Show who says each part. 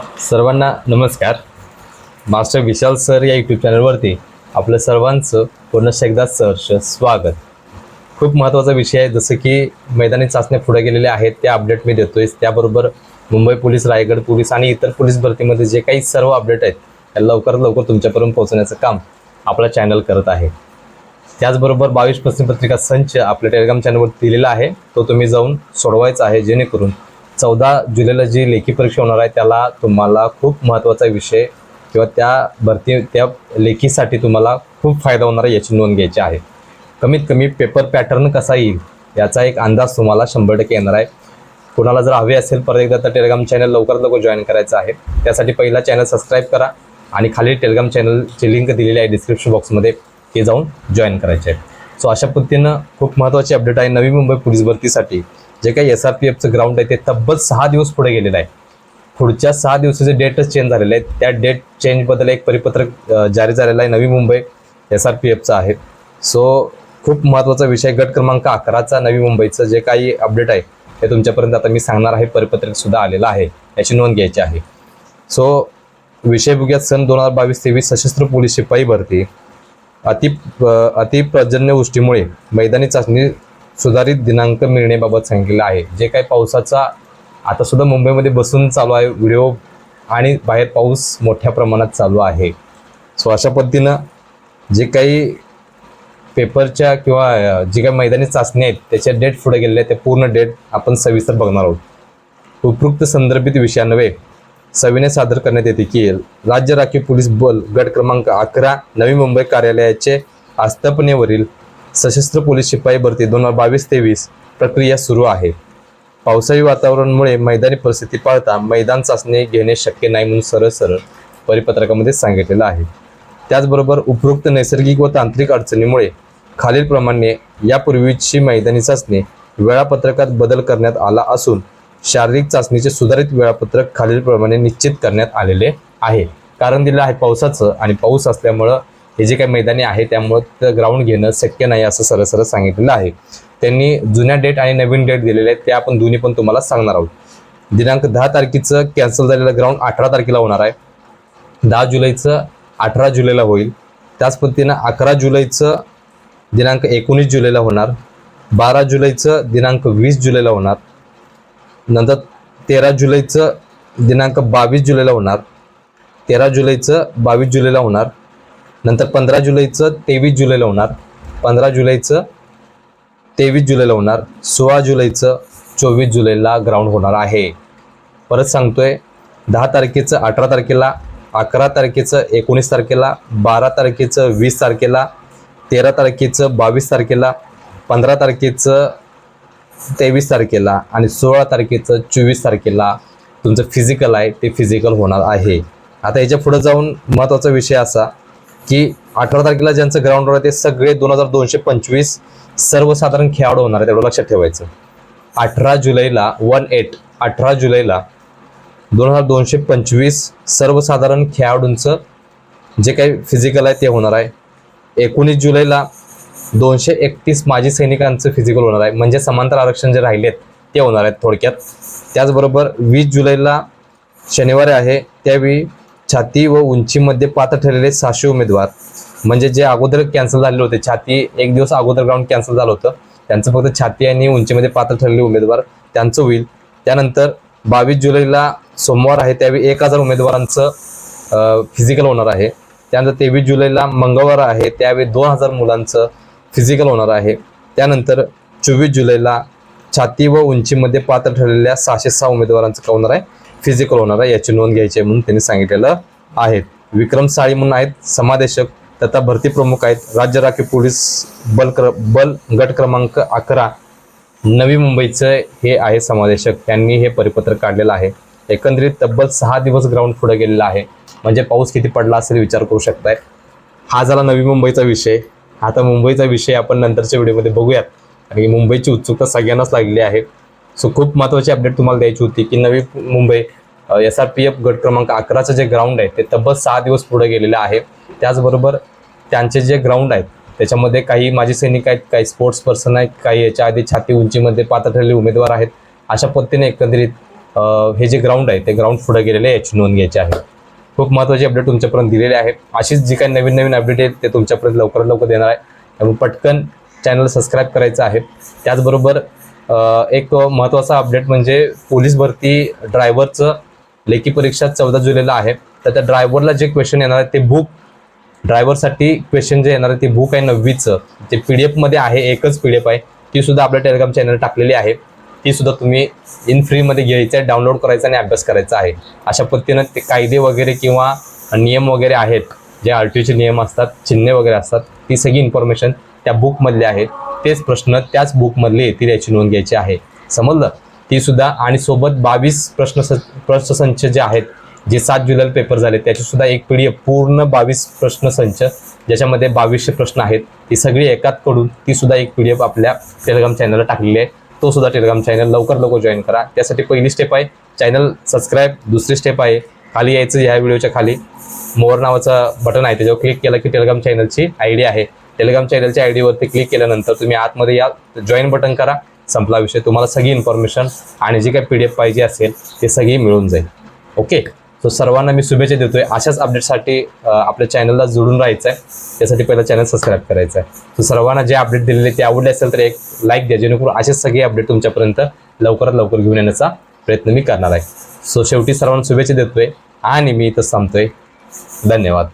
Speaker 1: सर्वांना नमस्कार. Master Vishal sir या यूट्यूब चॅनलवरती आपलं सर्वांचं पुनश्च एकदा सहर्ष स्वागत. खूप महत्त्वाचा विषय आहे जसं की मैदानी चाचण्या पुढे गेलेल्या आहेत त्या अपडेट मी देतोय. त्याबरोबर मुंबई पोलीस रायगड पोलीस आणि इतर पोलीस भरतीमध्ये जे काही सर्व अपडेट आहेत त्या लवकरात लवकर तुमच्यापर्यंत पोहोचवण्याचं काम आपला चॅनल करत आहे. त्याचबरोबर बावीस प्रश्नपत्रिका पत्रिका संच आपल्या टेलिग्राम चॅनलवर दिलेला आहे. तो तुम्ही जाऊन सोडवायचा आहे जेणेकरून चौदा जुलैला जी लेखी परीक्षा होणार आहे त्याला तुम्हाला खूप महत्त्वाचा विषय किंवा त्या भरती त्या लेखीसाठी तुम्हाला खूप फायदा होणार आहे याची नोंद घ्यायची आहे. कमीत कमी पेपर पॅटर्न कसा येईल याचा एक अंदाज तुम्हाला शंभर टक्के येणार आहे. कोणाला जर हवे असेल परत एकदा तर टेलिग्राम चॅनल लवकरात लवकर जॉईन करायचं आहे. त्यासाठी पहिला चॅनल सबस्क्राईब करा आणि खाली टेलिग्राम चॅनलची लिंक दिलेली आहे डिस्क्रिप्शन बॉक्समध्ये ते जाऊन जॉईन करायचे. आहे सो अशा पद्धतीनं खूप महत्त्वाची अपडेट आहे नवी मुंबई पोलीस भरतीसाठी. जे काही एस आर पी एफचं ग्राउंड आहे ते तब्बल सहा दिवस पुढे गेलेलं आहे. पुढच्या सहा दिवसाचे डेटच चेंज झालेले आहेत. त्या डेट चेंजबद्दल एक परिपत्रक जारी झालेलं आहे Navi Mumbai S R P एफचं आहे. सो खूप महत्त्वाचा विषय गट क्रमांक अकराचा नवी मुंबईचं जे काही अपडेट आहे ते तुमच्यापर्यंत आता मी सांगणार आहे. परिपत्रक सुद्धा आलेलं आहे. याची नोंद घ्यायची आहे. सो विषय बघूयात. सन दोन हजार बावीस तेवीस सशस्त्र पोलीस शिपाई भरती. अति अतिपर्जन्य गोष्टीमुळे मैदानी चाचणी सुधारित दिनांक मिळण्याबाबत सांगितलं आहे. जे काही पावसाचा आता सुद्धा मुंबईमध्ये बसून चालू आहे व्हिडिओ आणि बाहेर पाऊस मोठ्या प्रमाणात चालू आहे. सो अशा पद्धतीनं जे काही पेपरच्या किंवा जी काही मैदानी चाचणी आहेत त्याच्या डेट पुढे गेलेल्या आहेत त्या पूर्ण डेट आपण सविस्तर बघणार आहोत. उपयुक्त संदर्भित विषयान्वये सविनय सादर करण्यात येते की राज्य राखीव पोलीस बल गट क्रमांक अकरा नवी मुंबई कार्यालयाचे आस्थापनेवरील सशस्त्र पोलीस शिपाई भरती दोन हजार बावीस तेवीस प्रक्रिया सुरू आहे. पावसाळी वातावरणामुळे मैदानी परिस्थिती पाहता मैदान चाचणी घेणे शक्य नाही म्हणून सरळ सरळ परिपत्रकामध्ये सांगितलेलं आहे. त्याचबरोबर उपरोक्त नैसर्गिक व तांत्रिक अडचणीमुळे खालीलप्रमाणे यापूर्वीची मैदानी चाचणी वेळापत्रकात बदल करण्यात आला असून शारीरिक चाचणीचे सुधारित वेळापत्रक खालीलप्रमाणे निश्चित करण्यात आलेले आहे. कारण दिलं आहे पावसाचं आणि पाऊस असल्यामुळं हे जे काही मैदानी आहे त्यामुळं ते ग्राउंड घेणं शक्य नाही असं सर सरळ सांगितलेलं आहे. त्यांनी जुन्या डेट आणि नवीन डेट दिलेले आहेत ते आपण दोन्ही पण तुम्हाला सांगणार आहोत. दिनांक दहा तारखेचं कॅन्सल झालेलं ग्राउंड अठरा तारखेला होणार आहे. दहा जुलैचं अठरा जुलैला होईल. त्याच पद्धतीनं अकरा जुलैचं दिनांक एकोणीस जुलैला होणार. बारा जुलैचं दिनांक वीस जुलैला होणार. नंतर तेरा जुलैचं दिनांक बावीस जुलैला होणार. तेरा जुलैचं बावीस जुलैला होणार. नंतर पंधरा जुलैचं तेवीस जुलैला होणार. पंधरा जुलैचं तेवीस जुलैला होणार. सोळा जुलैचं चोवीस जुलैला ग्राउंड होणार आहे. परत सांगतोय दहा तारखेचं अठरा तारखेला अकरा तारखेचं एकोणीस तारखेला बारा तारखेचं वीस तारखेला तेरा तारखेचं बावीस तारखेला पंधरा तारखेचं तेवीस तारखेला आणि सोळा तारखेचं चोवीस तारखेला तुमचं फिजिकल आहे ते फिजिकल होणार आहे. आता याच्यापुढे जाऊन महत्त्वाचा विषय असा की अठरा तारखेला ज्यांचं ग्राउंडवर आहे ते सगळे दोन हजार दोनशे पंचवीस सर्वसाधारण खेळाडू होणार आहे तेवढं लक्षात ठेवायचं. अठरा जुलैला वन एट अठरा जुलैला दोन हजार दोनशे पंचवीस सर्वसाधारण खेळाडूंचं जे काही फिजिकल आहे ते होणार आहे. एकोणीस जुलैला दोनशे एकतीस माजी सैनिकांचं फिजिकल होणार आहे. म्हणजे समांतर आरक्षण जे राहिलेत ते होणार आहेत थोडक्यात. त्याचबरोबर वीस जुलैला शनिवारी आहे त्यावेळी छाती व उंचीमध्ये पात्र ठरलेले सहाशे उमेदवार. म्हणजे जे अगोदर कॅन्सल झालेले होते छाती एक दिवस अगोदर ग्राउंड कॅन्सल झालं होतं. त्यांचं फक्त छाती आणि उंचीमध्ये पात्र ठरलेले उमेदवार त्यांचं होईल. त्यानंतर बावीस जुलैला सोमवार आहे त्यावेळी एक हजार उमेदवारांचं फिजिकल होणार आहे. त्यानंतर तेवीस जुलैला मंगळवार आहे त्यावेळी दोन हजार मुलांचं फिजिकल होणार आहे. त्यानंतर चोवीस जुलैला छाती व उंचीमध्ये पात्र ठरलेल्या सहाशे सहा उमेदवारांचं का होणार आहे. फिजिकल होणार आहे याची नोंद घ्यायची आहे म्हणून त्यांनी सांगितलेलं आहे. विक्रम साळी म्हणून आहेत समादेशक तथा भरती प्रमुख आहेत राज्य राखीव पोलीस बल क्र बल गट क्रमांक अकरा नवी मुंबईचं हे आहे समादेशक. त्यांनी हे परिपत्रक काढलेलं आहे. एकंदरीत तब्बल सहा दिवस ग्राउंड पुढे गेलेला आहे. म्हणजे पाऊस किती पडला असेल विचार करू शकताय. हा झाला नवी मुंबईचा विषय. आता मुंबईचा विषय आपण नंतरच्या व्हिडिओमध्ये बघूयात. आणि मुंबईची उत्सुकता सगळ्यांनाच लागलेली आहे. सो खूप महत्त्वाची अपडेट तुम्हाला द्यायची होती की Navi Mumbai S R P F गट क्रमांक अकराचं जे ग्राउंड आहे ते तब्बल सहा दिवस पुढे गेलेलं आहे. त्याचबरोबर त्यांचे जे ग्राउंड आहेत त्याच्यामध्ये काही माजी सैनिक आहेत काही स्पोर्ट्स पर्सन आहेत काही याच्या आधी छाती उंचीमध्ये पात्र ठरलेले उमेदवार आहेत. अशा पद्धतीने एकंदरीत हे जे ग्राउंड आहे ते ग्राउंड पुढे गेलेले आहे याची नोंद घ्यायची आहे. खूप महत्त्वाची अपडेट तुमच्यापर्यंत दिलेले आहे. अशीच जी काही नवीन नवीन अपडेट आहेत ते तुमच्यापर्यंत लवकरात लवकर देणार आहे. त्यामुळे पटकन चॅनल सबस्क्राईब करायचं आहे. त्याचबरोबर एक महत्त्वाचा अपडेट म्हणजे पोलीस भरती ड्रायव्हरचं लेखी परीक्षा चौदा जुलैला आहे. तर त्या ड्रायव्हरला जे क्वेश्चन येणार आहे ते बुक ड्रायव्हरसाठी क्वेश्चन जे येणार आहे ते बुक आहे नववीचं. ते पी डी एफमध्ये आहे एकच पी डी एफ आहे ती सुद्धा आपल्या टेलिग्राम चॅनल टाकलेली आहे. ती सुद्धा तुम्ही इन फ्रीमध्ये घ्यायचं आहे डाउनलोड करायचं आणि अभ्यास करायचा आहे. अशा पद्धतीनं ते कायदे वगैरे किंवा नियम वगैरे आहेत जे आर टी ओचे नियम असतात चिन्हे वगैरे असतात ती सगळी इन्फॉर्मेशन त्या बुकमधले आहेत. तेच प्रश्न त्याच बुकमधले येतील याची नोंद घ्यायची आहे. समजलं? ती सुद्धा आणि सोबत बावीस प्रश्न प्रश्नसंच जे आहेत जे सात जुलैला पेपर झाले त्याची सुद्धा एक पिढी पूर्ण बावीस प्रश्नसंच ज्याच्यामध्ये बावीसशे प्रश्न आहेत ती सगळी एकात कडून ती सुद्धा एक पी डी एफ आपल्या टेलिग्राम चॅनलला टाकलेली आहे. तो सुद्धा टेलिग्राम चॅनल लवकर लवकर जॉईन करा. त्यासाठी पहिली स्टेप आहे चॅनल सबस्क्राईब दुसरी स्टेप आहे खाली यायचं ह्या व्हिडिओच्या खाली. मोर नावाचं बटन आहे त्याच्यावर क्लिक केलं की टेलिग्राम चॅनलची आय आहे. टेलिग्राम चॅनलच्या आय डीवरती क्लिक केल्यानंतर तुम्ही आतमध्ये या. जॉईन बटन करा. संपला विषय. तुम्हाला सगळी इन्फॉर्मेशन आणि जी काही पी डी एफ पाहिजे असेल ते सगळी मिळून जाईल. ओके सो सर्वांना मी शुभेच्छा देतोय. अशाच अपडेटसाठी आपल्या चॅनलला जोडून राहायचं आहे त्यासाठी पहिलं चॅनल सबस्क्राईब करायचं आहे सो सर्वांना जे अपडेट दिलेले ते आवडले असेल तर एक लाईक द्या. जेणेकरून असेच सगळे अपडेट तुमच्यापर्यंत लवकरात लवकर घेऊन येण्याचा प्रयत्न मी करणार आहे. सो शेवटी सर्वांना शुभेच्छा देतोय. आणि मी इथं थांबतोय. धन्यवाद.